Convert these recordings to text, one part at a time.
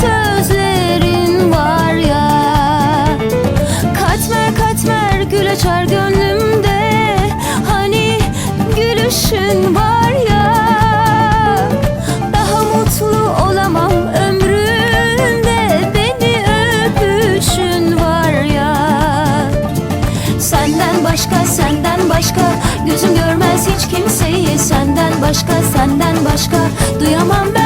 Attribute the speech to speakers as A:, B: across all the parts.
A: sözlerin var ya. Katmer katmer gül açar gönlümde. Hani gülüşün var ya. Daha mutlu olamam ömrümde Beni öpüşün var ya. Senden başka senden başka. Gözüm görmez hiç kimseyi. Senden başka senden başka. Duyamam ben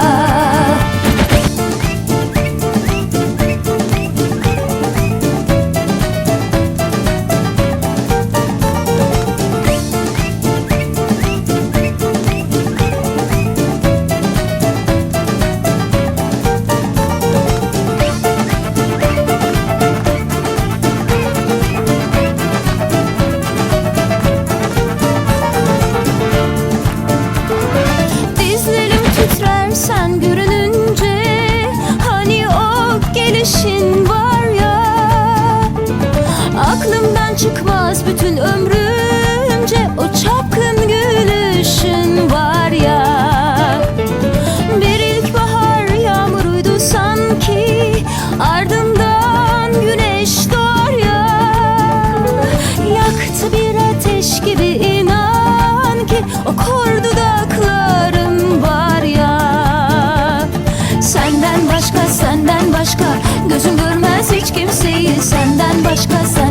A: Aklımdan çıkmaz bütün ömrümce O çapkın gülüşün var ya. Bir ilkbahar yağmuruydu sanki Ardından güneş doğar ya. Yaktı bir ateş gibi inan ki O kor dudaklarım var ya. Senden başka senden başka Gözüm görmez hiç kimseyi. Senden başka senden